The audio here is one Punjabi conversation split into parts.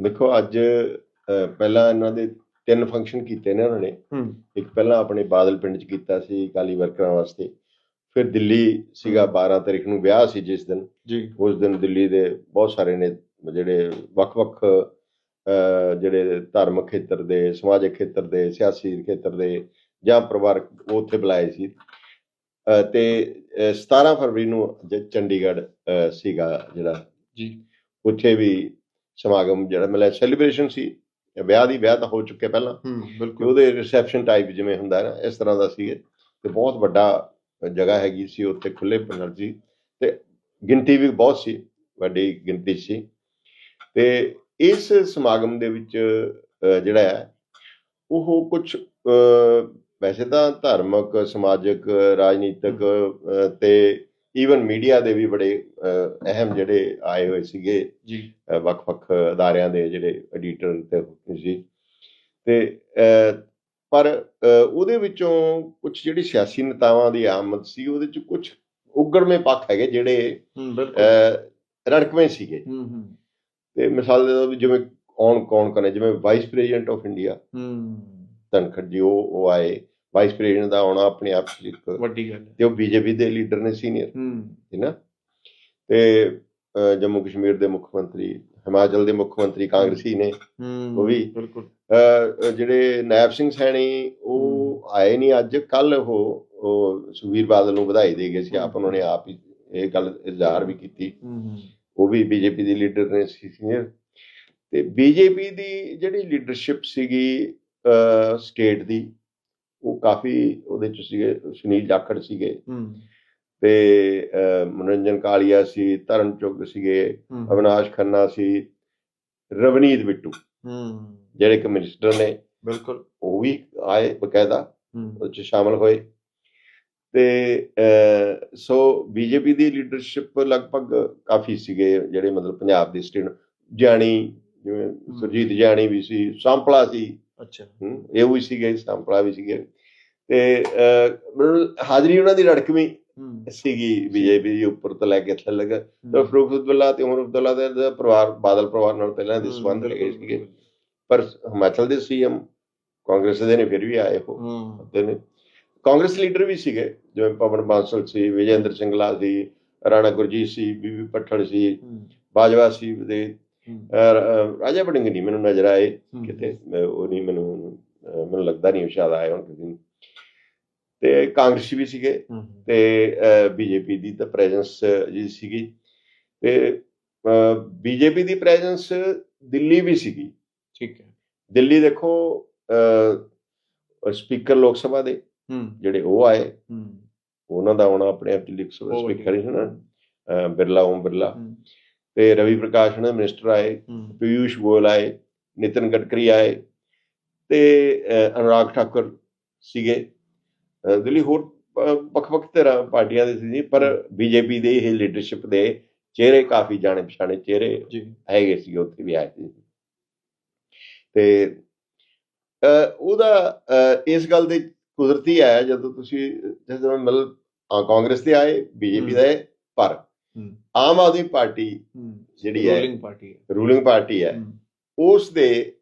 ਦੇਖੋ ਅੱਜ ਪਹਿਲਾਂ ਇਹਨਾਂ ਦੇ ਤਿੰਨ ਫੰਕਸ਼ਨ ਕੀਤੇ ਨੇ ਉਹਨਾਂ ਨੇ। ਇੱਕ ਪਹਿਲਾਂ ਆਪਣੇ ਬਾਦਲ ਪਿੰਡ 'ਚ ਕੀਤਾ ਸੀ ਕਾਲੀ ਵਰਕਰਾਂ ਵਾਸਤੇ। ਫਿਰ ਦਿੱਲੀ ਸੀਗਾ 12 ਤਰੀਕ ਨੂੰ ਵਿਆਹ ਸੀ ਜਿਸ ਦਿਨ। ਜੀ। ਉਸ ਦਿਨ ਦਿੱਲੀ ਦੇ ਬਹੁਤ ਸਾਰੇ ਨੇ ਜਿਹੜੇ ਵੱਖ-ਵੱਖ ਜਿਹੜੇ ਧਾਰਮਿਕ ਖੇਤਰ ਦੇ ਸਮਾਜਿਕ ਖੇਤਰ ਦੇ ਸਿਆਸੀ ਖੇਤਰ ਦੇ ਜਾਂ ਪਰਿਵਾਰਕ ਉਹ ਉੱਥੇ ਬੁਲਾਏ ਸੀ। ਤੇ ਅਹ, 17 ਫਰਵਰੀ ਨੂੰ ਚੰਡੀਗੜ੍ਹ ਸੀਗਾ ਜਿਹੜਾ ਜੀ। ਉੱਥੇ ਵੀ ਸਮਾਗਮ ਜਿਹੜਾ ਮਤਲਬ ਸੈਲੀਬ੍ਰੇਸ਼ਨ ਸੀ। ਵਿਆਹ ਦੀ ਵਿਆਹ ਤਾਂ ਹੋ ਚੁੱਕਿਆ ਪਹਿਲਾਂ। ਬਿਲਕੁਲ। ਉਹਦੇ ਰਿਸੈਪਸ਼ਨ ਟਾਈਪ ਜਿਵੇਂ ਹੁੰਦਾ ਨਾ ਇਸ ਤਰ੍ਹਾਂ ਦਾ ਸੀ ਤੇ ਬਹੁਤ ਵੱਡਾ ਜਗ੍ਹਾ ਹੈਗੀ ਸੀ ਉੱਥੇ ਖੁੱਲੇ ਪੰਨਰ ਸੀ ਤੇ ਗਿਣਤੀ ਵੀ ਬਹੁਤ ਸੀ ਵੱਡੀ ਗਿਣਤੀ ਸੀ। ਤੇ ਇਸ ਸਮਾਗਮ ਦੇ ਵਿੱਚ ਜਿਹੜਾ ਹੈ ਉਹ ਕੁਝ ਵੈਸੇ ਤਾਂ ਧਾਰਮਿਕ ਸਮਾਜਿਕ ਰਾਜਨੀਤਿਕ ਤੇ ਈਵਨ ਮੀਡੀਆ ਦੇ ਵੀ ਬੜੇ ਅਹ, ਅਹਿਮ ਜਿਹੜੇ ਆਏ ਹੋਏ ਸੀਗੇ ਜੀ। ਵੱਖ-ਵੱਖ ਅਦਾਰਿਆਂ ਦੇ ਜਿਹੜੇ ਐਡੀਟਰ ਤੇ ਸੀ। ਤੇ ਪਰ ਉਹਦੇ ਵਿੱਚੋਂ ਕੁਝ ਜਿਹੜੀ ਸਿਆਸੀ ਨੇਤਾਵਾਂ ਦੀ ਆਮਦ ਸੀ ਉਹਦੇ ਚ ਕੁਝ ਉਗੜਵੇਂ ਪੱਖ ਹੈਗੇ ਜਿਹੜੇ ਰੜਕਵੇਂ ਸੀਗੇ। ਹੂੰ ਹੂੰ। ਤੇ ਮਿਸਾਲ ਦੇ ਤੌਰ ਤੇ ਜਿਵੇਂ ਕੌਣ ਕੌਣ ਕਰੇ ਜਿਵੇਂ ਵਾਈਸ ਪ੍ਰੈਜ਼ੀਡੈਂਟ ਆਫ ਇੰਡੀਆ ਹੂੰ। ਧਨਖੜ ਜੀ ਉਹ ਉਹ ਆਏ। ਵਾਈਸ ਪ੍ਰੈਜ਼ੀਡੈਂਟ ਦਾ ਆਉਣਾ ਆਪਣੇ ਆਪ 'ਚ ਇੱਕ ਵੱਡੀ ਗੱਲ ਹੈ। ਤੇ ਉਹ ਬੀਜੇਪੀ ਦੇ ਲੀਡਰ ਨੇ ਸੀਨੀਅਰ ਹੂੰ। ਹੈ ਨਾ? ਤੇ ਜੰਮੂ ਕਸ਼ਮੀਰ ਦੇ ਮੁੱਖ ਮੰਤਰੀ ਹਿਮਾਚਲ ਦੇ ਮੁੱਖ ਮੰਤਰੀ ਕਾਂਗਰਸੀ ਨੇ। ਉਹ ਵੀ। ਬਿਲਕੁਲ। ਜਿਹੜੇ ਨਾਇਬ ਸਿੰਘ ਸੈਣੀ ਉਹ ਆਏ ਨਹੀਂ ਅੱਜ ਕੱਲ ਉਹ ਸੁਖਬੀਰ ਬਾਦਲ ਨੂੰ ਵਧਾਈ ਦੇ ਗਏ ਸੀ। ਆਪ ਉਹਨਾਂ ਨੇ ਆਪ ਹੀ ਇਹ ਗੱਲ ਇਜ਼ਹਾਰ ਵੀ ਕੀਤੀ। ਉਹ ਵੀ ਬੀਜੇਪੀ ਦੀ ਲੀਡਰ ਨੇ ਸੀਨੀਅਰ ਤੇ ਬੀਜੇਪੀ ਦੀ ਜਿਹੜੀ ਲੀਡਰਸ਼ਿਪ ਸੀਗੀ ਸਟੇਟ ਦੀ ਉਹ ਕਾਫੀ ਉਹਦੇ ਚ ਸੀਗੇ ਸੁਨੀਲ ਜਾਖੜ ਸੀਗੇ। ਤੇ ਮਨੋਰੰਜਨ ਕਾਲੀਆ ਸੀ ਤਰਨ ਚੁੱਗ ਸੀਗੇ ਅਵਿਨਾਸ਼ ਖੰਨਾ ਸੀ ਰਵਨੀਤ ਬਿੱਟੂ ਜਿਹੜੇ ਕਿ ਮਿਨਿਸਟਰ ਨੇ। ਬਿਲਕੁਲ। ਉਹ ਵੀ ਆਏ ਬਕਾਇਦਾ ਉਹ ਚ ਸ਼ਾਮਲ ਹੋਏ। ਤੇ ਸੋ ਬੀਜੇਪੀ ਦੀ ਲੀਡਰਸ਼ਿਪ ਲਗਭਗ ਕਾਫੀ ਸੀਗੇ ਜਿਹੜੇ ਮਤਲਬ ਪੰਜਾਬ ਦੀ ਸਟੇਟ ਜਾਣੀ ਜਿਵੇਂ ਸੁਰਜੀਤ ਜਾਣੀ ਵੀ ਸੀ ਸੰਪਲਾ ਸੀ। ਅੱਛਾ। ਇਹ ਵੀ ਸੀਗੇ ਸੰਪਲਾ ਵੀ ਸੀਗੇ। ਤੇ ਹਾਜ਼ਰੀ ਉਹਨਾਂ ਦੀ ਰੜਕਵੀਂ ਸੀਗੀ ਬੀਜੇਪੀ ਦੀ ਉੱਪਰ ਤੋਂ ਲੈ ਕੇ ਥੱਲੇ ਤੱਕ। ਤੇ ਫਰੂਖ ਅਬਦੁੱਲਾ ਤੇ ਉਮਰ ਅਬਦੁੱਲਾ ਦੇ ਪਰਿਵਾਰ ਬਾਦਲ ਪਰਿਵਾਰ ਨਾਲ ਪਹਿਲਾਂ ਦੇ ਸੰਬੰਧ ਹੈਗੇ ਸੀਗੇ। ਪਰ ਹਿਮਾਚਲ ਦੇ ਸੀਐਮ ਕਾਂਗਰਸ ਦੇ ਨੇ ਫਿਰ ਵੀ ਆਏ ਹੋ। ਤੇ ਨੇ। ਕਾਂਗਰਸ ਲੀਡਰ ਵੀ ਸੀਗੇ ਜਿਵੇਂ ਪਵਨ ਬਾਂਸਲ ਸੀ ਵਿਜੇਂਦਰ ਸਿੰਘਲਾ ਸੀ ਰਾਣਾ ਗੁਰਜੀਤ ਸੀ ਬੀਬੀ ਪੱਠੜ ਸੀ ਬਾਜਵਾ ਸੀ ਦੇ ਰਾਜਾ ਬੜਿੰਗ ਨਹੀਂ ਮੈਨੂੰ ਨਜ਼ਰ ਆਏ। ਕਿਤੇ ਉਹ ਨਹੀਂ ਮੈਨੂੰ ਮੈਨੂੰ ਲੱਗਦਾ ਨਹੀਂ ਸ਼ਾਇਦ ਆਏ ਹੁਣ ਕਿਸੇ ਤੇ ਕਾਂਗਰਸੀ ਵੀ ਸੀਗੇ ਤੇ ਬੀਜੇਪੀ ਦੀ ਤਾਂ ਪ੍ਰੈਜ਼ੈਂਸ ਜੀ ਸੀਗੀ। ਤੇ ਬੀਜੇਪੀ ਦੀ ਪ੍ਰੈਜ਼ੈਂਸ ਦਿੱਲੀ ਵੀ ਸੀਗੀ। ਠੀਕ ਹੈ। ਦਿੱਲੀ ਦੇਖੋ ਸਪੀਕਰ ਲੋਕ ਸਭਾ ਦੇ ਜਿਹੜੇ ਉਹ ਆਏ। ਉਹਨਾਂ ਦਾ ਆਉਣਾ ਆਪਣੇ ਆਪ ਚ ਲਿਖ ਬਹੁਤ ਸਪੀਕਰ ਹੀ ਸੀ ਨਾ। ਵਧੀਆ। ਅਹ, ਬਿਰਲਾ ਓਮ ਬਿਰਲਾ। ਤੇ ਰਵੀ ਪ੍ਰਕਾਸ਼ ਨੇ ਮਿਨਿਸਟਰ ਆਏ ਹੂੰ। ਪੀਯੂਸ਼ ਗੋਇਲ ਆਏ ਨਿਤਨ ਗਡਕਰੀ ਆਏ ਤੇ ਅਨੁਰਾਗ ਠਾਕੁਰ ਸੀਗੇ। ਦਿੱਲੀ ਹੋਰ ਵੱਖ ਵੱਖ ਤਰ੍ਹਾਂ ਪਾਰਟੀਆਂ ਦੇ ਸੀ ਪਰ ਬੀਜੇਪੀ ਦੇ ਇਹ ਲੀਡਰਸ਼ਿਪ ਦੇ ਚਿਹਰੇ ਕਾਫੀ ਜਾਣੇ ਪਛਾਣੇ ਚਿਹਰੇ ਹੈਗੇ ਸੀ ਉੱਥੇ ਵੀ ਆਏ ਸੀ। ਤੇ ਉਹਦਾ ਇਸ ਗੱਲ ਦੇ ਕੁਦਰਤੀ ਆਇਆ ਜਦੋਂ ਤੁਸੀਂ ਜਦੋਂ ਮਤਲਬ ਕਾਂਗਰਸ ਦੇ ਆਏ ਬੀਜੇਪੀ। ਦੇ ਪਰ ਆਮ ਆਦਮੀ ਪਾਰਟੀ ਜਿਹੜੀ ਹੈ ਰੂਲਿੰਗ ਪਾਰਟੀ ਹੈ। ਰੂਲਿੰਗ ਪਾਰਟੀ ਹੈ। ਉਸ ਦੇ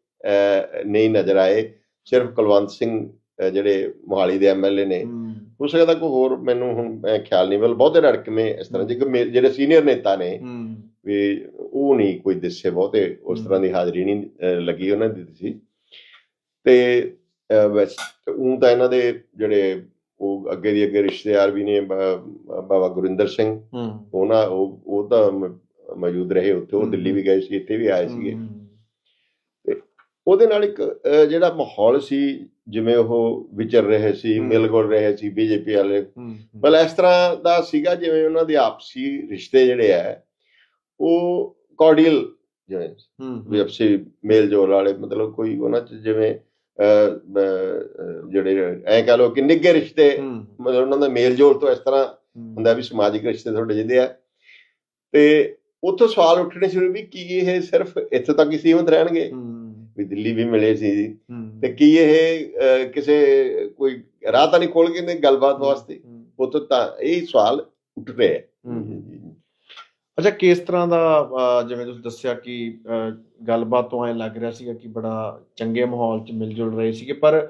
ਨਹੀਂ ਨਜ਼ਰ ਆਏ। ਸਿਰਫ ਕੁਲਵੰਤ ਸਿੰਘ ਜਿਹੜੇ ਮੋਹਾਲੀ ਦੇ ਐਮਐਲਏ ਨੇ। ਹੂੰ। ਸਕਦਾ ਕੋਈ ਹੋਰ ਮੈਨੂੰ ਹੁਣ ਖਿਆਲ ਨਹੀਂ ਬਲ ਬਹੁਤੇ ਰੜਕਵੇਂ ਇਸ ਤਰ੍ਹਾਂ ਜਿਹੜੇ ਸੀਨੀਅਰ ਨੇਤਾ ਨੇ ਵੀ ਉਹ ਨਹੀਂ ਕੋਈ ਦਿਸੇ ਬਹੁਤੇ ਉਸ ਤਰ੍ਹਾਂ ਦੀ ਹਾਜ਼ਰੀ ਨਹੀਂ ਲੱਗੀ ਉਹਨਾਂ ਦੀ ਸੀ। ਤੇ ਉਹ ਤਾਂ ਇਹਨਾਂ ਦੇ ਜਿਹੜੇ ਉਹ ਅੱਗੇ ਦੀ ਅੱਗੇ ਰਿਸ਼ਤੇਦਾਰ ਵੀ ਨੇ ਬਾਬਾ ਗੁਰਿੰਦਰ ਸਿੰਘ। ਉਹਨਾਂ ਉਹ ਉਹ ਤਾਂ ਮੌਜੂਦ ਰਹੇ ਉੱਥੇ ਉਹ। ਦਿੱਲੀ ਵੀ ਗਏ ਸੀ ਇੱਥੇ ਵੀ ਆਏ ਸੀਗੇ। ਉਹਦੇ ਨਾਲ ਇੱਕ ਜਿਹੜਾ ਮਾਹੌਲ ਸੀ ਜਿਵੇਂ ਉਹ ਵਿਚਰ ਰਹੇ ਸੀ ਹਮ। ਮਿਲ ਗੁਲ ਰਹੇ ਸੀ ਬੀਜੇਪੀ ਵਾਲੇ। ਬਲ ਇਸ ਤਰ੍ਹਾਂ ਦਾ ਸੀਗਾ ਜਿਵੇਂ ਉਹਨਾਂ ਦੇ ਆਪਸੀ ਰਿਸ਼ਤੇ ਜਿਹੜੇ ਆ ਉਹ ਕਾਰਡੀਅਲ ਜਿਵੇਂ ਵੀ ਆਪਸੀ ਮੇਲ ਜੋਲ ਵਾਲੇ ਮਤਲਬ ਕੋਈ ਉਹਨਾਂ ਚ ਜਿਵੇਂ ਜਿਹੜੇ ਐ ਕਹ ਲੋ ਕਿ ਨਿੱਘੇ ਰਿਸ਼ਤੇ ਮਤਲਬ ਉਹਨਾਂ ਦਾ ਮੇਲ ਜੋਲ ਤੋਂ ਇਸ ਤਰ੍ਹਾਂ ਹੁੰਦਾ ਵੀ ਸਮਾਜਿਕ ਰਿਸ਼ਤੇ ਤੁਹਾਡੇ ਜਿਹਦੇ ਆ। ਤੇ ਉੱਥੋਂ ਸਵਾਲ ਉੱਠਣੇ ਸ਼ੁਰੂ ਵੀ ਕੀ ਇਹ ਸਿਰਫ ਇੱਥੇ ਤੱਕ ਹੀ ਸੀਮਤ ਰਹਿਣਗੇ? ਵੀ ਦਿੱਲੀ ਵੀ ਮਿਲੇ ਸੀ। ਤੇ ਕੀ ਇਹ ਕਿਸੇ ਕੋਈ ਰਾਹ ਤਾਂ ਨਹੀਂ ਖੋਲ ਕੇ ਨੇ ਗੱਲਬਾਤ ਵਾਸਤੇ? ਉੱਥੋਂ ਤਾਂ ਇਹ ਸਵਾਲ ਉੱਠ ਰਹੇ। ਅੱਛਾ ਕਿਸ ਤਰ੍ਹਾਂ ਦਾ ਜਿਵੇਂ ਤੁਸੀਂ ਦੱਸਿਆ ਕਿ ਗੱਲਬਾਤ ਤੋਂ ਐ ਲੱਗ ਰਿਹਾ ਸੀਗਾ ਕਿ ਬੜਾ ਚੰਗੇ ਮਾਹੌਲ 'ਚ ਮਿਲ ਜੁਲ ਰਹੇ ਸੀਗੇ ਪਰ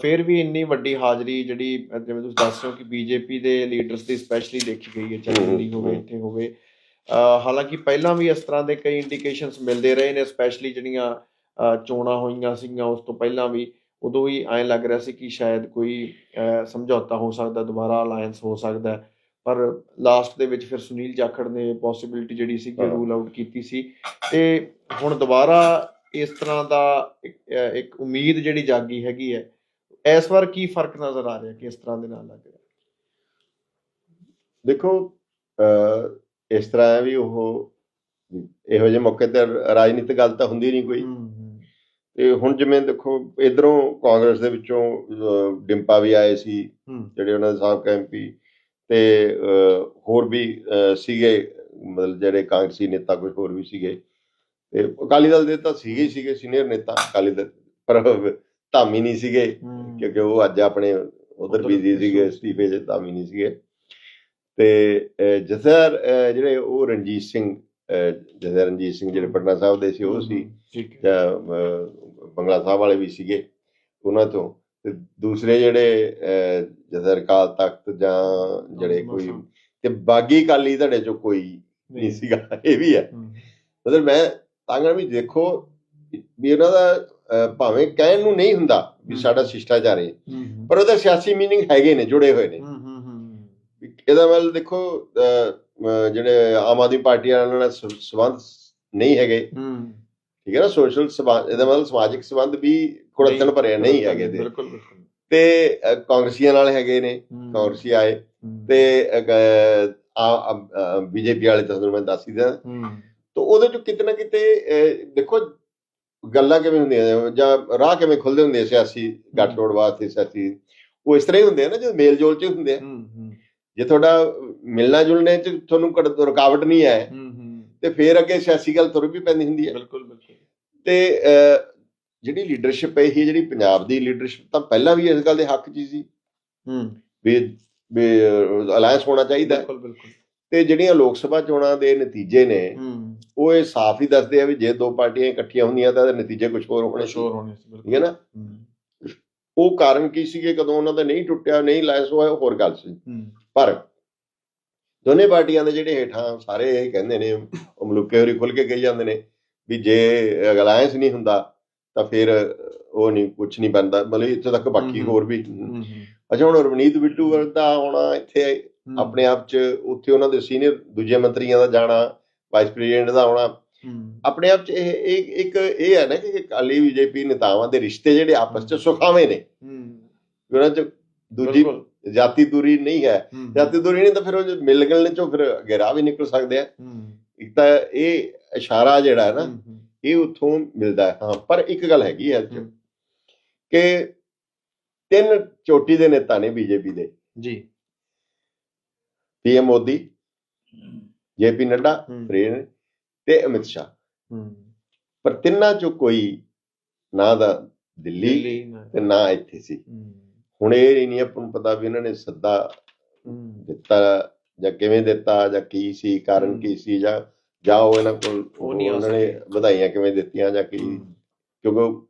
ਫਿਰ ਵੀ ਇੰਨੀ ਵੱਡੀ ਹਾਜ਼ਰੀ ਜਿਹੜੀ ਜਿਵੇਂ ਤੁਸੀਂ ਦੱਸ ਰਹੇ ਹੋ ਕਿ ਬੀਜੇਪੀ ਦੇ ਲੀਡਰਸ ਦੀ ਸਪੈਸ਼ਲੀ ਦੇਖੀ ਗਈ ਹੈ ਚਾਹੇ ਹੂੰ, ਦਿੱਲੀ ਹੋਵੇ। ਇੱਥੇ ਹੋਵੇ ਹਾਲਾਂਕਿ ਪਹਿਲਾਂ ਵੀ ਇਸ ਤਰ੍ਹਾਂ ਦੇ ਕਈ ਇੰਡੀਕੇਸ਼ਨਸ ਮਿਲਦੇ ਰਹੇ ਨੇ ਸਪੈਸ਼ਲੀ ਜਿਹੜੀਆਂ ਚੋਣਾਂ ਹੋਈਆਂ ਸੀਗੀਆਂ ਉਸ ਤੋਂ ਪਹਿਲਾਂ ਵੀ ਉਦੋਂ ਵੀ ਐਂ ਲੱਗ ਰਿਹਾ ਸੀ ਕਿ ਸ਼ਾਇਦ ਕੋਈ ਸਮਝੌਤਾ ਹੋ ਸਕਦਾ ਦੁਬਾਰਾ ਅਲਾਈਅੰਸ ਹੋ ਸਕਦਾ। ਪਰ ਲਾਸਟ ਦੇ ਵਿੱਚ ਫਿਰ ਸੁਨੀਲ ਜਾਖੜ ਨੇ ਪੋਸਿਬਿਲਿਟੀ ਜਿਹੜੀ ਸੀ ਕਿ। ਰੂਲ ਆਊਟ ਕੀਤੀ ਸੀ। ਤੇ ਹੁਣ ਦੁਬਾਰਾ ਇਸ ਤਰ੍ਹਾਂ ਦਾ ਇੱਕ ਉਮੀਦ ਜਿਹੜੀ ਜਾਗੀ ਹੈਗੀ ਹੈ ਇਸ ਵਾਰ ਕੀ ਫ਼ਰਕ ਨਜ਼ਰ ਆ ਰਿਹਾ ਕਿਸ ਤਰ੍ਹਾਂ ਦੇ ਨਾਲ ਲੱਗ ਰਿਹਾ? ਦੇਖੋ ਇਸ ਤਰ੍ਹਾਂ ਹੈ ਵੀ ਉਹ ਇਹੋ ਜਿਹੇ ਮੌਕੇ ਤੇ ਰਾਜਨੀਤਿਕ ਗੱਲ ਤਾਂ ਹੁੰਦੀ ਨਹੀਂ ਕੋਈ। ਤੇ ਹੁਣ ਜਿਵੇਂ ਦੇਖੋ ਇਧਰੋਂ ਕਾਂਗਰਸ ਦੇ ਵਿੱਚੋਂ ਡਿੰਪਾ ਵੀ ਆਏ ਸੀ ਜਿਹੜੇ ਉਹਨਾਂ ਦੇ ਸਾਬਕਾ ਐਮਪੀ ਤੇ ਹੋਰ ਵੀ ਸੀਗੇ ਮਤਲਬ ਜਿਹੜੇ ਕਾਂਗਰਸੀ ਨੇਤਾ ਕੁਝ ਹੋਰ ਵੀ ਸੀਗੇ। ਤੇ ਅਕਾਲੀ ਦਲ ਦੇ ਤਾਂ ਸੀਗੇ ਸੀਗੇ ਸੀਨੀਅਰ ਨੇਤਾ। ਅਕਾਲੀ ਦਲ ਪਰ ਧਾਮੀ ਨਹੀਂ ਸੀਗੇ ਕਿਉਂਕਿ ਉਹ ਅੱਜ ਆਪਣੇ ਉਧਰ ਬੀਜੀ ਸੀਗੇ ਅਸਤੀਫੇ ਚ ਧਾਮੀ ਨਹੀਂ ਸੀਗੇ। ਤੇ ਅਹ, ਜਿਹੜੇ ਉਹ ਰਣਜੀਤ ਸਿੰਘ ਜਥੇਦਾਰ ਰਣਜੀਤ ਸਿੰਘ ਜਿਹੜੇ ਪਟਨਾ ਸਾਹਿਬ ਦੇ ਸੀ ਉਹ ਸੀ। ਬੰਗਲਾ ਸਾਹਿਬ ਵਾਲੇ ਵੀ ਸੀਗੇ ਉਹਨਾਂ ਤੋਂ। ਤੇ ਦੂਸਰੇ ਜਿਹੜੇ ਅਹ, ਜਥੇਦਾਰ ਅਕਾਲ ਤਖਤ ਜਾਂ ਜਿਹੜੇ ਕੋਈ ਤੇ ਬਾਗੀ ਕਾਲੀ ਤੁਹਾਡੇ ਚੋਂ ਕੋਈ ਨਹੀਂ ਸੀਗਾ ਇਹ ਵੀ ਹੈ। ਮਤਲਬ ਮੈਂ ਤਾਂ ਵੀ ਦੇਖੋ ਵੀ ਉਹਨਾਂ ਦਾ ਭਾਵੇਂ ਕਹਿਣ ਨੂੰ ਨਹੀਂ ਹੁੰਦਾ ਵੀ। ਸਾਡਾ ਸ਼ਿਸ਼ਟਾਚਾਰ ਹੈ ਪਰ ਉਹਦਾ ਸਿਆਸੀ ਮੀਨਿੰਗ ਹੈਗੇ ਨੇ ਜੁੜੇ ਹੋਏ ਨੇ। ਇਹਦਾ ਮਤਲਬ ਦੇਖੋ ਜਿਹੜੇ ਆਮ ਆਦਮੀ ਪਾਰਟੀ ਵਾਲਿਆਂ ਨਾਲ ਸੰਬੰਧ ਨਹੀਂ ਹੈਗੇ। ਠੀਕ ਹੈ ਨਾ ਸੋਸ਼ਲ ਸੰਬੰਧ ਇਹਦਾ ਮਤਲਬ ਸਮਾਜਿਕ ਸੰਬੰਧ ਵੀ ਕੁੜਤਣ ਭਰੇ ਨਹੀਂ ਹੈਗੇ ਦੇ ਬਿਲਕੁਲ ਬਿਲਕੁਲ। ਤੇ ਕਾਂਗਰਸੀਆਂ ਨਾਲ ਹੈਗੇ ਨੇ ਕਾਂਗਰਸੀ ਆਏ ਤੇ ਆ ਬੀਜੇਪੀ ਵਾਲੇ ਤਾਂ ਤੁਹਾਨੂੰ ਮੈਂ ਦੱਸ ਹੀ ਦਿਆਂ। ਤਾਂ ਉਹਦੇ ਚ ਕਿਤੇ ਨਾ ਕਿਤੇ ਦੇਖੋ ਗੱਲਾਂ ਕਿਵੇਂ ਹੁੰਦੀਆਂ ਜਾਂ ਰਾਹ ਕਿਵੇਂ ਖੁੱਲਦੇ ਹੁੰਦੇ ਸਿਆਸੀ ਗੱਠਜੋੜ ਵਾਸਤੇ ਸਿਆਸੀ ਉਹ ਇਸ ਤਰ੍ਹਾਂ ਹੀ ਹੁੰਦੇ ਆ ਨਾ ਜਦੋਂ ਮੇਲ ਜੋਲ ਚ ਹੁੰਦੇ ਆ। ਜੇ ਤੁਹਾਡਾ ਮਿਲਣਾ ਜੁਲਣੇ ਚ ਤੁਹਾਨੂੰ ਰੁਕਾਵਟ ਨਹੀਂ ਹੈ ਹੂੰ। ਤੇ ਫੇਰ ਅੱਗੇ ਸਿਆਸੀ ਗੱਲ ਤੁਰ ਵੀ ਪੈਂਦੀ ਹੁੰਦੀ ਹੈ। ਬਿਲਕੁਲ ਬਿਲਕੁਲ। ਤੇ ਜਿਹੜੀ ਲੀਡਰਸ਼ਿਪ ਹੈ ਇਹ ਜਿਹੜੀ ਪੰਜਾਬ ਦੀ ਲੀਡਰਸ਼ਿਪ ਤਾਂ ਪਹਿਲਾਂ ਵੀ ਇਸ ਗੱਲ ਦੇ ਹੱਕ 'ਚ ਹੀ ਸੀ। ਹੂੰ। ਵੀ ਵੀ ਅਲਾਈਅੰਸ ਹੋਣਾ ਚਾਹੀਦਾ। ਬਿਲਕੁਲ ਬਿਲਕੁਲ। ਤੇ ਜਿਹੜੀਆਂ ਲੋਕ ਸਭਾ ਚੋਣਾਂ ਦੇ ਨਤੀਜੇ ਨੇ ਉਹ ਇਹ ਸਾਫ਼ ਹੀ ਦੱਸਦੇ ਆ ਵੀ ਜੇ ਦੋ ਪਾਰਟੀਆਂ ਇਕੱਠੀਆਂ ਹੁੰਦੀਆਂ ਤਾਂ ਇਹਦੇ ਨਤੀਜੇ ਕੁਝ ਹੋਰ ਹੋਣੇ ਸੀ ਸ਼ੋਰ ਹੋਣੇ ਸੀ ਬਿਲਕੁਲ। ਠੀਕ ਹੈ ਨਾ? ਉਹ ਕਾਰਨ ਕੀ ਸੀਗੇ ਕਦੋਂ ਉਹਨਾਂ ਦਾ ਨਹੀਂ ਟੁੱਟਿਆ ਨਹੀਂ ਲਾਇਸ ਹੋਇਆ ਹੋਰ ਗੱਲ ਸੀ। ਪਰ ਦੋਨੇ ਪਾਰਟੀਆਂ ਦੇ ਜਿਹੜੇ ਹੇਠਾਂ ਸਾਰੇ ਇਹ ਕਹਿੰਦੇ ਨੇ ਉਹ ਮਲੂਕੇ ਹੋਰੀ ਖੁੱਲ ਕੇ ਕਹੀ ਜਾਂਦੇ ਨੇ ਵੀ ਜੇ ਅਲਾਈਅੰਸ ਨਹੀਂ ਹੁੰਦਾ ਤਾਂ ਫਿਰ ਉਹ ਨਹੀਂ ਕੁਝ ਨਹੀਂ ਬਣਦਾ। ਮਤਲਬ ਇੱਥੇ ਤੱਕ ਬਾਕੀ ਹੋਰ ਵੀ ਅੱਛਾ ਹੁਣ ਰਵਨੀਤ ਬਿੱਟੂ ਦਾ ਆਉਣਾ ਇੱਥੇ ਆਪਣੇ ਆਪ ਚ ਉੱਥੇ ਉਹਨਾਂ ਦੇ ਸੀਨੀਅਰ ਦੂਜੇ ਮੰਤਰੀਆਂ ਦਾ ਜਾਣਾ ਵਾਈਸ ਪ੍ਰੈਜ਼ੀਡੈਂਟ ਦਾ ਆਉਣਾ। ਆਪਣੇ ਆਪ ਚ ਇਹ ਇੱਕ ਇਹ ਹੈ ਨਾ ਕਿ ਅਕਾਲੀ ਬੀਜੇਪੀ ਨੇਤਾਵਾਂ ਦੇ ਰਿਸ਼ਤੇ ਜਿਹੜੇ ਆਪਸ ਚ ਸੁਖਾਵੇਂ ਨੇ। ਉਹਨਾਂ ਚ ਦੂਜੀ ਜਾਤੀ ਦੂਰੀ ਨਹੀਂ ਹੈ। ਜਾਤੀ ਦੂਰੀ ਨਹੀਂ ਤਾਂ ਫਿਰ ਉਹ ਮਿਲ ਗਿਲਣ ਚੋਂ ਫਿਰ ਰਾਹ ਵੀ ਨਿਕਲ ਸਕਦੇ ਆ। ਇੱਕ ਤਾਂ ਇਹ ਇਸ਼ਾਰਾ ਜਿਹੜਾ ਹੈ ਨਾ ਇਹ ਉੱਥੋਂ ਮਿਲਦਾ ਹੈ। ਹਾਂ ਪਰ ਇੱਕ ਗੱਲ ਹੈਗੀ ਹੈ ਹੂੰ। ਕਿ ਤਿੰਨ ਚੋਟੀ ਦੇ ਨੇਤਾ ਨੇ ਬੀਜੇਪੀ ਦੇ। ਜੀ। PM Modi J P Nadda rain ਤੇ ਅਮਿਤ ਸ਼ਾਹ। ਪਰ ਤਿੰਨਾਂ ਚੋਂ ਕੋਈ ਨਾ ਦਾ ਦਿੱਲੀ ਤੇ ਨਾ ਇੱਥੇ ਸੀ। ਹੁਣ ਇਹ ਨਹੀਂ ਆਪਾਂ ਨੂੰ ਪਤਾ ਵੀ ਇਹਨਾਂ ਨੇ ਸੱਦਾ ਦਿੱਤਾ ਜਾਂ ਕਿਵੇਂ ਦਿੱਤਾ ਜਾਂ ਕੀ ਸੀ ਕਾਰਨ। ਕੀ ਸੀ ਜਾਂ ਜਾਂ ਉਹ ਇਹਨਾਂ ਕੋਲ ਉਹ ਨਹੀਂ ਉਹਨਾਂ ਨੇ। ਵਧਾਈਆਂ ਕਿਵੇਂ ਦਿੱਤੀਆਂ ਜਾਂ ਕੀ? ਕਿਉਂਕਿ ਉਹ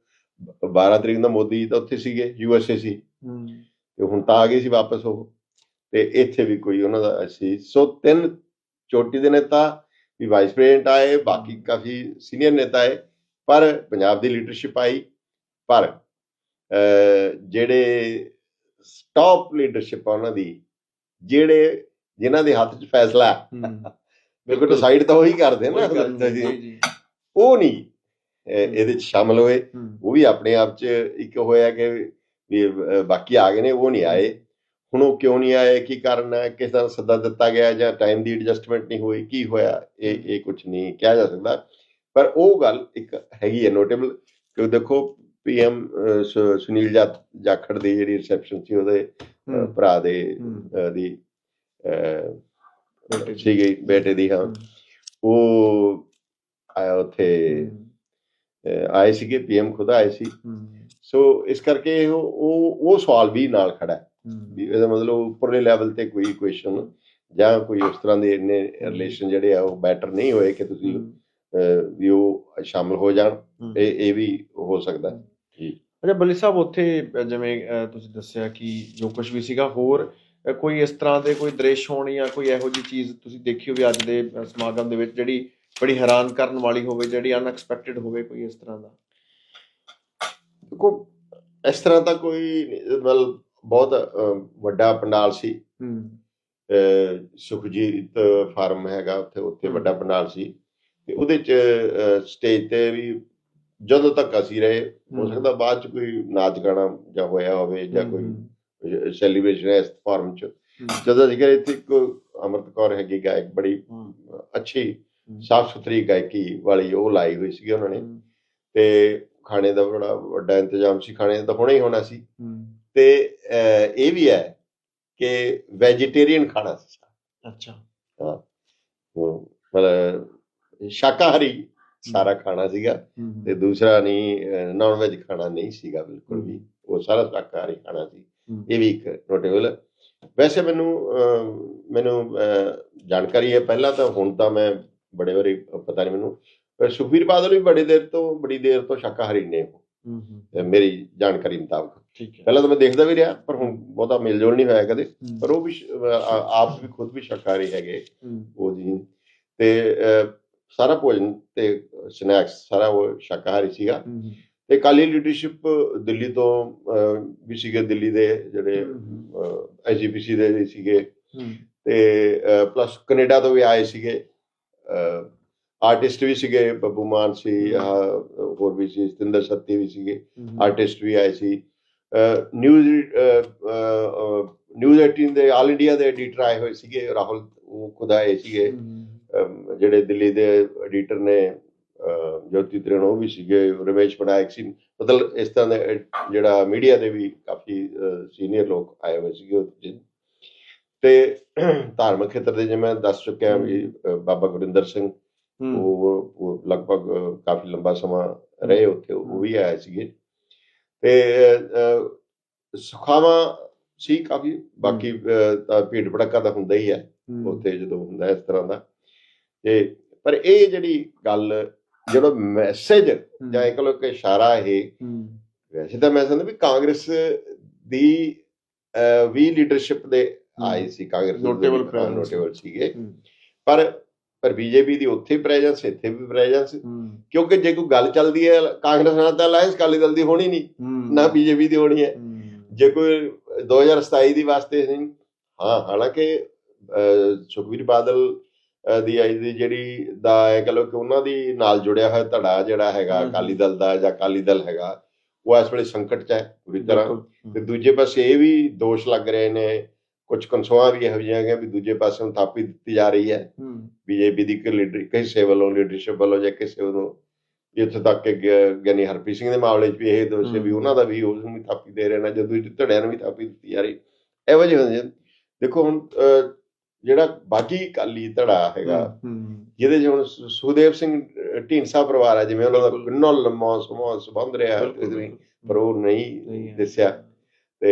12 ਤਰੀਕ ਨੂੰ ਮੋਦੀ ਤਾਂ ਉੱਥੇ ਸੀਗੇ ਯੂਐਸਏ ਸੀ। ਹੂੰ। ਤੇ ਹੁਣ ਤਾਂ ਆ ਗਏ ਸੀ ਵਾਪਸ ਉਹ। ਤੇ ਇੱਥੇ ਵੀ ਕੋਈ ਉਹਨਾਂ ਦਾ ਸੀ। ਸੋ ਤਿੰਨ ਚੋਟੀ ਦੇ ਨੇਤਾ ਵੀ ਵਾਈਸ ਪ੍ਰੈਜ਼ੀਡੈਂਟ ਆਏ ਬਾਕੀ ਕਾਫੀ ਸੀਨੀਅਰ ਨੇਤਾ ਆਏ। ਪਰ ਪੰਜਾਬ ਦੀ ਲੀਡਰਸ਼ਿਪ ਆਈ। ਪਰ ਜਿਹੜੇ ਟੌਪ ਲੀਡਰਸ਼ਿਪ ਆ ਉਹਨਾਂ ਦੀ ਜਿਹੜੇ ਜਿਨ੍ਹਾਂ ਦੇ ਹੱਥ 'ਚ ਫੈਸਲਾ ਬਿਲਕੁਲ। ਡਿਸਾਈਡ ਤਾਂ ਉਹੀ ਕਰਦੇ ਨਾ ਜੀ। ਜੀ। ਉਹ ਨਹੀਂ। ਇਹਦੇ 'ਚ ਸ਼ਾਮਲ ਹੋਏ। ਉਹ ਵੀ ਆਪਣੇ ਆਪ 'ਚ ਇੱਕ ਹੋਇਆ ਕਿ ਵੀ ਬਾਕੀ ਆ ਗਏ ਨੇ ਉਹ ਨਹੀਂ ਆਏ। ਹੁਣ ਉਹ ਕਿਉਂ ਨਹੀਂ ਆਏ? ਕੀ ਕਾਰਨ ਹੈ? ਕਿਸ ਦਾ ਸੱਦਾ ਦਿੱਤਾ ਗਿਆ ਜਾਂ ਟਾਈਮ ਦੀ ਐਡਜਸਟਮੈਂਟ ਨਹੀਂ ਹੋਈ? ਕੀ ਹੋਇਆ? ਇਹ ਇਹ ਕੁਝ ਨਹੀਂ ਕਿਹਾ ਜਾ ਸਕਦਾ। ਪਰ ਉਹ ਗੱਲ ਇੱਕ ਹੈਗੀ ਹੈ ਨੋਟੇਬਲ ਕਿ ਦੇਖੋ ਪੀਐਮ ਸੁਨੀਲ ਜਾਖੜ ਦੀ ਜਿਹੜੀ ਰਿਸੈਪਸ਼ਨ ਸੀ ਉਹਦੇ ਭਰਾ ਦੇ ਦੀ ਦੀ। ਸੀਗੀ ਬੇਟੇ ਦੀ ਹਾਂ। ਉਹ ਆਇਆ ਉੱਥੇ ਆਏ ਸੀਗੇ ਪੀਐਮ ਖੁਦ ਆਏ ਸੀ। ਸੋ ਇਸ ਕਰਕੇ ਉਹ ਉਹ ਉਹ ਸਵਾਲ ਵੀ ਨਾਲ ਖੜਾ ਹੈ। ਵੀ ਇਹਦਾ ਮਤਲਬ ਉੱਪਰਲੇ ਲੈਵਲ ਤੇ ਕੋਈ ਕੁਐਸਚਨ ਜਾਂ ਕੋਈ ਉਸ ਤਰ੍ਹਾਂ ਦੇ ਇੰਨੇ ਰਿਲੇਸ਼ਨ ਜਿਹੜੇ ਆ ਉਹ ਬੈਟਰ ਨਹੀਂ ਹੋਏ ਕਿ ਤੁਸੀਂ ਵੀ ਉਹ ਸ਼ਾਮਲ ਹੋ ਜਾਣ। ਇਹ ਇਹ ਵੀ ਹੋ ਸਕਦਾ ਹੈ। ਅੱਛਾ ਬੱਲੀ ਸਾਹਿਬ ਉੱਥੇ ਜਿਵੇਂ ਤੁਸੀਂ ਦੱਸਿਆ ਕਿ ਜੋ ਕੁਝ ਵੀ ਸੀਗਾ ਹੋਰ ਕੋਈ ਇਸ ਤਰ੍ਹਾਂ ਦੇ ਕੋਈ ਦ੍ਰਿਸ਼ ਹੋਣ ਜਾਂ ਕੋਈ ਇਹੋ ਜਿਹੀ ਚੀਜ਼ ਤੁਸੀਂ ਦੇਖੀ ਹੋਵੇ ਅੱਜ ਦੇ ਸਮਾਗਮ ਦੇ ਵਿੱਚ ਜਿਹੜੀ ਬੜੀ ਹੈਰਾਨ ਕਰਨ ਵਾਲੀ ਹੋਵੇ ਜਿਹੜੀ ਅਨਐਕਸਪੈਕਟਡ ਹੋਵੇ ਕੋਈ ਇਸ ਤਰ੍ਹਾਂ ਦਾ? ਦੇਖੋ ਇਸ ਤਰ੍ਹਾਂ ਦਾ ਕੋਈ ਮਤਲਬ ਬਹੁਤ ਵੱਡਾ ਪੰਡਾਲ ਸੀ। ਹੂੰ। ਸੁਖਜੀਤ ਫਾਰਮ ਹੈਗਾ ਉੱਥੇ ਉੱਥੇ। ਵੱਡਾ ਪੰਡਾਲ ਸੀ। ਤੇ ਉਹਦੇ ਚ ਸਟੇਜ ਤੇ ਵੀ ਜਦੋਂ ਤੱਕ ਅਸੀਂ ਰਹੇ ਹੋ। ਸਕਦਾ ਬਾਅਦ ਚ ਕੋਈ ਨਾਚ ਗਾਣਾ ਜਾਂ ਹੋਇਆ ਹੋਵੇ ਜਾਂ ਕੋਈ ਸੈਲੀਬ੍ਰੇਸ਼ਨ ਹੈ ਇਸ ਫਾਰਮ ਚ। ਜਦੋਂ ਗਏ ਇੱਥੇ ਇੱਕ ਅਮਰਤ ਕੌਰ ਹੈਗੀ ਗਾਇਕ ਬੜੀ ਅੱਛੀ ਸਾਫ਼ ਸੁਥਰੀ ਗਾਇਕੀ ਵਾਲੀ ਉਹ ਲਾਈ ਹੋਈ ਸੀਗੀ ਉਹਨਾਂ ਨੇ। ਤੇ ਖਾਣੇ ਦਾ ਬੜਾ ਵੱਡਾ ਇੰਤਜ਼ਾਮ ਸੀ ਖਾਣੇ ਦਾ ਹੋਣਾ ਹੀ ਹੋਣਾ ਸੀ। ਤੇ ਇਹ ਵੀ ਹੈ ਕਿ ਵੈਜੀਟੇਰੀਅਨ ਖਾਣਾ ਸੀ। ਅੱਛਾ। ਉਹ ਮਤਲਬ ਸ਼ਾਕਾਹਾਰੀ ਸਾਰਾ ਖਾਣਾ ਸੀਗਾ ਤੇ ਦੂਸਰਾ ਨਹੀਂ ਨਾਨ ਵੈਜ ਖਾਣਾ ਨਹੀਂ ਸੀਗਾ ਬਿਲਕੁਲ ਵੀ। ਉਹ ਸਾਰਾ ਸ਼ਾਕਾਹਾਰੀ ਖਾਣਾ ਸੀ। ਇਹ ਵੀ ਇੱਕ ਨੋਟੇਬਲ ਵੈਸੇ ਮੈਨੂੰ ਮੈਨੂੰ ਜਾਣਕਾਰੀ ਹੈ। ਪਹਿਲਾਂ ਤਾਂ ਹੁਣ ਤਾਂ ਮੈਂ ਬੜੇ ਵਾਰੀ ਪਤਾ ਨਹੀਂ ਮੈਨੂੰ ਪਰ ਸੁਖਬੀਰ ਬਾਦਲ ਵੀ ਬੜੀ ਦੇਰ ਤੋਂ ਬੜੀ ਦੇਰ ਤੋਂ ਸ਼ਾਕਾਹਾਰੀ ਨੇ ਉਹ, ਮੇਰੀ ਜਾਣਕਾਰੀ ਮੁਤਾਬਕ। ਠੀਕ ਹੈ। ਪਹਿਲਾਂ ਤਾਂ ਮੈਂ ਦੇਖਦਾ ਵੀ ਰਿਹਾ ਪਰ ਹੁਣ ਬਹੁਤਾ ਮੇਲ ਜੋਲ ਨਹੀਂ ਹੋਇਆ ਕਦੇ। ਪਰ ਉਹ ਵੀ ਆਪ ਵੀ ਖੁਦ ਵੀ ਸ਼ਾਕਾਹਾਰੀ ਹੈਗੇ ਉਹ ਜੀ। ਤੇ ਸਾਰਾ ਭੋਜਨ ਤੇ ਸਨੈਕਸ ਸਾਰਾ ਉਹ ਸ਼ਾਕਾਹਾਰੀ ਸੀਗਾ। ਤੇ ਕਾਲੀ ਲੀਡਰਸ਼ਿਪ ਦਿੱਲੀ ਤੋਂ ਵੀ ਸੀਗੇ ਦਿੱਲੀ ਦੇ ਜਿਹੜੇ ਐਜੀਪੀਸੀ ਦੇ ਸੀਗੇ। ਤੇ ਪਲੱਸ ਕੈਨੇਡਾ ਤੋਂ ਵੀ ਆਏ ਸੀਗੇ। ਆਰਟਿਸਟ ਵੀ ਸੀਗੇ ਬੱਬੂ ਮਾਨ ਸੀ ਹੋਰ ਵੀ ਸੀ ਸਤਿੰਦਰ ਸੱਤੀ ਵੀ ਸੀਗੇ। ਆਰਟਿਸਟ ਵੀ ਆਏ ਸੀ। ਨਿਊਜ਼ ਨਿਊਜ਼ 18 ਦੇ ਆਲ ਇੰਡੀਆ ਦੇ ਐਡੀਟਰ ਆਏ ਹੋਏ ਸੀਗੇ। ਰਾਹੁਲ ਉਹ ਖੁਦ ਆਏ ਸੀਗੇ। ਜਿਹੜੇ ਦਿੱਲੀ ਦੇ ਐਡੀਟਰ ਨੇ ਜੋਤੀ ਤ੍ਰਿਣ ਉਹ ਵੀ ਸੀਗੇ ਰਮੇਸ਼ ਪਨਾਇਕ ਸੀ। ਮਤਲਬ ਇਸ ਤਰ੍ਹਾਂ ਦੇ ਜਿਹੜਾ ਮੀਡੀਆ ਦੇ ਵੀ ਕਾਫੀ ਸੀਨੀਅਰ ਲੋਕ ਆਏ ਹੋਏ ਸੀਗੇ ਤੇ ਧਾਰਮਿਕ ਖੇਤਰ ਦੇ ਜਿਵੇਂ ਮੈਂ ਦੱਸ ਚੁੱਕਿਆ ਵੀ ਬਾਬਾ ਗੁਰਿੰਦਰ ਸਿੰਘ ਉਹ ਲਗਭਗ ਕਾਫੀ ਲੰਬਾ ਸਮਾਂ ਰਹੇ ਉੱਥੇ ਉਹ ਵੀ ਆਏ ਸੀਗੇ। ਤੇ ਸੁਖਾਵਾਂ ਸੀ ਕਾਫੀ ਬਾਕੀ ਤਾਂ ਭੀੜ ਭੜੱਕਾ ਤਾਂ ਹੁੰਦਾ ਹੀ। ਹੈ। ਉੱਥੇ ਜਦੋਂ ਹੁੰਦਾ ਇਸ ਤਰ੍ਹਾਂ ਦਾ। ਤੇ ਪਰ ਇਹ ਜਿਹੜੀ ਗੱਲ ਜਿਹੜਾ ਮੈਸੇਜ ਜਾਂ ਇੱਕ ਲੋ ਕਿ ਇਸ਼ਾਰਾ ਇਹ ਵੈਸੇ ਤਾਂ ਮੈਂ ਸਮਝਦਾ ਵੀ ਕਾਂਗਰਸ ਦੀ ਵੀ ਲੀਡਰਸ਼ਿਪ ਦੇ ਆਏ ਸੀ ਕਾਂਗਰਸ presence। ਨੋਟੇਬਲ ਸੀਗੇ। ਪਰ ਪਰ ਬੀਜੇਪੀ ਦੀ ਉੱਥੇ ਪ੍ਰੈਜ਼ੈਂਸ ਇੱਥੇ ਵੀ ਪ੍ਰੈਜ਼ੈਂਸ ਕਿਉਂਕਿ ਜੇ ਕੋਈ ਗੱਲ ਚੱਲਦੀ ਹੈ ਕਾਂਗਰਸ ਨਾਲ ਤਾਂ ਅਲਾਈਅੰਸ ਅਕਾਲੀ ਦਲ ਦੀ ਹੋਣੀ ਨਹੀਂ। ਨਾ ਬੀਜੇਪੀ ਦੀ ਹੋਣੀ ਹੈ। ਜੇ ਕੋਈ 2027 ਦੀ ਵਾਸਤੇ ਨਹੀਂ ਹਾਂ ਹਾਲਾਂਕਿ ਅਹ, ਸੁਖਬੀਰ ਬਾਦਲ ਦੀ ਆਈ ਦੀ ਜਿਹੜੀ ਦਾ ਇਹ ਕਹ ਲਓ ਕਿ ਉਹਨਾਂ ਦੀ ਨਾਲ ਜੁੜਿਆ ਹੋਇਆ ਧੜਾ ਜਿਹੜਾ ਹੈਗਾ। ਅਕਾਲੀ ਦਲ ਦਾ ਜਾਂ ਅਕਾਲੀ ਦਲ ਹੈਗਾ ਉਹ ਇਸ ਵੇਲੇ ਸੰਕਟ 'ਚ ਹੈ ਪੂਰੀ ਤਰ੍ਹਾਂ ਤੇ ਦੂਜੇ ਪਾਸੇ ਇਹ ਵੀ ਦੋਸ਼ ਲੱਗ ਰਹੇ ਨੇ ਕੁਝ ਕਨਸੋਆਂ ਵੀ ਇਹੋ ਜਿਹੀਆਂ ਵੀ ਦੂਜੇ ਪਾਸੇ ਨੂੰ ਥਾਪੀ ਦਿੱਤੀ ਜਾ ਰਹੀ ਹੈ ਬੀਜੇਪੀ ਦੀ ਲੀਡਰ ਕਿਸੇ ਵੱਲੋਂ ਲੀਡਰਸ਼ਿਪ ਵੱਲੋਂ ਜਾਂ ਕਿਸੇ ਵੱਲੋਂ ਇੱਥੇ ਤੱਕ ਕਿ ਗਿਆਨੀ ਹਰਪ੍ਰੀਤ ਸਿੰਘ ਦੇ ਮਾਮਲੇ 'ਚ ਵੀ ਇਹ ਦੋਸ਼ ਹੈ ਵੀ। ਉਹਨਾਂ ਦਾ ਵੀ ਉਸ ਨੂੰ ਵੀ ਥਾਪੀ ਦੇ ਰਹੇ ਨੇ ਜਦੋਂ ਧੜਿਆਂ ਨੂੰ ਵੀ ਥਾਪੀ ਦਿੱਤੀ ਜਾ ਰਹੀ ਇਹੋ ਜਿਹੇ। ਦੇਖੋ ਹੁਣ ਜਿਹੜਾ ਬਾਗੀ ਕਾਲੀ ਧੜਾ ਹੈਗਾ ਜਿਹਦੇ ਸੁ- ਸੁਖਦੇਵ ਸਿੰਘ ਢੀਂਡਸਾ ਪਰਿਵਾਰ ਹੈ ਜਿਵੇਂ ਉਹਨਾਂ ਦਾ। ਕਿੰਨਾ ਲੰਮਾ ਸਮਾਂ ਸੰਬੰਧ ਰਿਹਾ ਪਰ ਉਹ ਨਹੀਂ। ਦੱਸਿਆ ਤੇ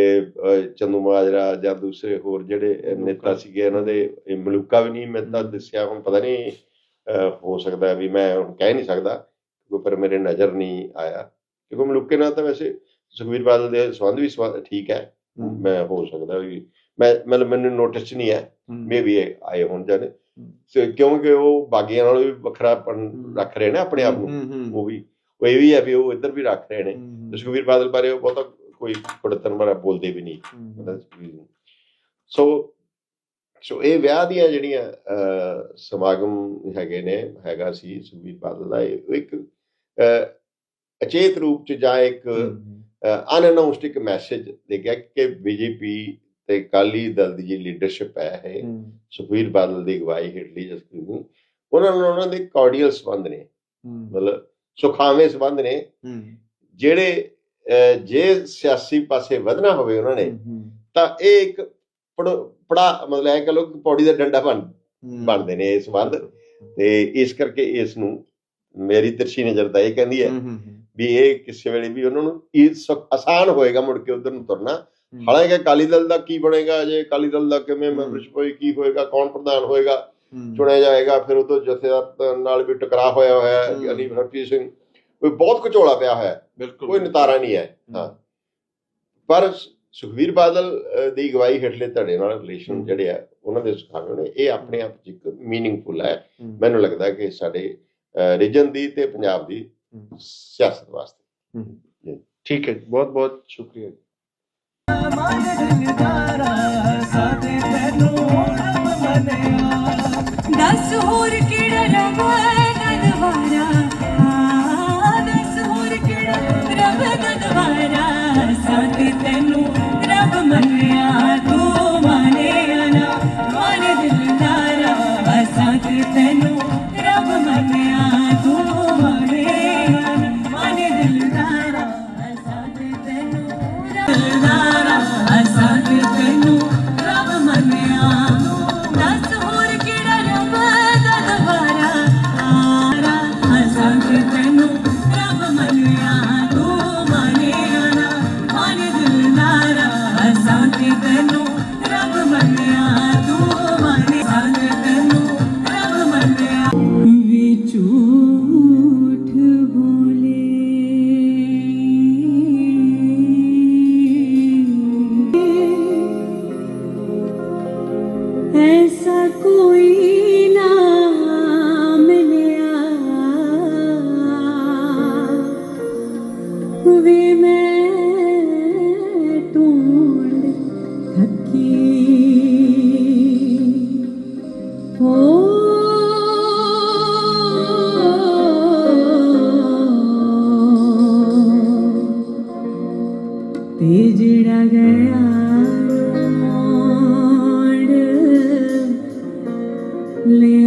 ਚੰਦੂ ਮਾਜਰਾ ਜਾਂ ਦੂਸਰੇ ਹੋਰ ਜਿਹੜੇ। ਨੇਤਾ ਸੀਗੇ ਇਹਨਾਂ ਦੇ ਮਲੂਕਾ ਵੀ ਨਹੀਂ ਮੈਂ ਤਾਂ। ਦੱਸਿਆ ਹੁਣ ਪਤਾ ਨਹੀਂ ਹੋ ਸਕਦਾ ਵੀ ਮੈਂ ਹੁਣ ਕਹਿ ਨਹੀਂ ਸਕਦਾ ਕਿਉਂਕਿ ਪਰ ਮੇਰੇ ਨਜ਼ਰ ਨਹੀਂ ਆਇਆ ਕਿਉਂਕਿ ਮਲੂਕੇ ਨਾਲ ਤਾਂ ਵੈਸੇ ਸੁਖਬੀਰ ਬਾਦਲ ਦੇ ਸੰਬੰਧ ਵੀ ਠੀਕ ਹੈ ਮੈਂ ਹੋ ਸਕਦਾ ਵੀ ਮੈਂ ਮਤਲਬ ਮੈਨੂੰ ਨੋਟਿਸ ਨਹੀਂ ਹੈ। ਮੇ ਵੀ ਆਏ ਹੋਣ ਤੇ ਕਿਉਂਕਿ ਉਹ ਬਾਗੀਆਂ ਨਾਲੋਂ ਵੀ ਵੱਖਰਾ ਰੱਖ ਰਹੇ ਨੇ ਆਪਣੇ ਆਪ ਨੂੰ। ਉਹ ਵੀ ਉਹ ਇਹ ਵੀ ਹੈ ਵੀ ਉਹ ਇੱਧਰ ਵੀ ਰੱਖ ਰਹੇ ਨੇ। ਸੁਖਬੀਰ ਬਾਦਲ ਬਾਰੇ ਉਹ ਬਹੁਤਾ ਕੋਈ ਕੁੜਤਨ ਬਾਰੇ ਬੋਲਦੇ ਵੀ ਨਹੀਂ। ਸੋ ਸੋ ਇਹ ਵਿਆਹ ਦੀਆਂ ਜਿਹੜੀਆਂ ਸਮਾਗਮ ਹੈਗੇ ਨੇ ਹੈਗਾ ਸੀ ਸੁਖਬੀਰ ਬਾਦਲ ਦਾ ਇੱਕ ਅਚੇਤ ਰੂਪ ਚ ਜਾਂ ਇੱਕ ਅਨਅਨਾਉਂਸਡ ਇੱਕ ਮੈਸੇਜ ਦੇ ਗਿਆ ਕਿ ਬੀਜੇਪੀ ਤੇ ਅਕਾਲੀ ਦਲ ਦੀ ਜਿਹੜੀ ਲੀਡਰਸ਼ਿਪ ਹੈ ਇਹ ਹੂੰ, ਸੁਖਬੀਰ ਬਾਦਲ ਦੀ ਅਗਵਾਈ ਹੇਠਲੀ ਜਸਕੀਰ ਨੂੰ ਉਹਨਾਂ ਨਾਲ ਉਹਨਾਂ ਦੇ ਕਾਰਡੀਅਲ ਸੰਬੰਧ ਨੇ। ਮਤਲਬ ਸੁਖਾਵੇਂ ਸੰਬੰਧ ਨੇ। ਜਿਹੜੇ ਜੇ ਸਿਆਸੀ ਪਾਸੇ ਵਧਣਾ ਹੋਵੇ ਉਹਨਾਂ ਨੇ ਤਾਂ ਇਹ ਇੱਕ ਪੜੋ- ਮਤਲਬ ਐ ਕਹ ਲੋ ਪੌੜੀ ਦਾ ਡੰਡਾ ਬਣ ਬਣਦੇ ਨੇ ਇਹ ਸੰਬੰਧ। ਤੇ ਇਸ ਕਰਕੇ ਇਸ ਨੂੰ ਮੇਰੀ ਤਿਰਛੀ ਨਜ਼ਰ ਤਾਂ ਇਹ ਕਹਿੰਦੀ ਹੈ ਵੀ ਇਹ ਕਿਸੇ ਵੇਲੇ ਵੀ ਉਹਨਾਂ ਨੂੰ ਇਹ ਆਸਾਨ ਹੋਏਗਾ ਮੁੜ ਕੇ ਉਧਰ ਨੂੰ ਤੁਰਨਾ। ਹਾਲਾਂਕਿ ਅਕਾਲੀ ਦਲ ਦਾ ਕੀ ਬਣੇਗਾ ਜੇ ਅਕਾਲੀ ਦਲ ਦਾ ਕਿਵੇਂ। ਮੈਂਬਰਸ਼ਿਪ ਹੋਈ ਕੀ ਹੋਏਗਾ? ਕੌਣ ਪ੍ਰਧਾਨ ਹੋਏਗਾ? ਚੁਣਿਆ ਜਾਏਗਾ ਫਿਰ ਉਹ ਤੋਂ ਜਥੇਦਾਰ ਨਾਲ ਵੀ ਟਕਰਾਅ ਹੋਇਆ ਹੋਇਆ ਹੈ। ਗਿਆਨੀ ਹਰਪ੍ਰੀਤ ਸਿੰਘ। ਕੋਈ ਬਹੁਤ ਘਚੋਲਾ ਪਿਆ ਹੋਇਆ ਕੋਈ ਨਿਤਾਰਾ ਨਹੀਂ ਹੈ। ਹਾਂ। ਪਰ ਸ- ਸੁਖਬੀਰ ਬਾਦਲ ਦੀ ਅਗਵਾਈ ਹੇਠਲੇ ਧੜੇ ਨਾਲ ਰਿਲੇਸ਼ਨ। ਜਿਹੜੇ ਆ ਉਹਨਾਂ ਦੇ ਸੁਖਾਵੇਂ ਨੇ ਇਹ ਆਪਣੇ ਆਪ 'ਚ ਇੱਕ ਮੀਨਿੰਗਫੁਲ ਹੈ। ਮੈਨੂੰ ਲੱਗਦਾ ਕਿ ਸਾਡੇ ਰੀਜਨ ਦੀ ਤੇ ਪੰਜਾਬ ਦੀ ਸਿਆਸਤ ਵਾਸਤੇ। ਠੀਕ ਹੈ ਬਹੁਤ ਬਹੁਤ ਸ਼ੁਕਰੀਆ। ਦਸ ਹੋਰ ਕਿਹੜਾ ਰਬ lonely.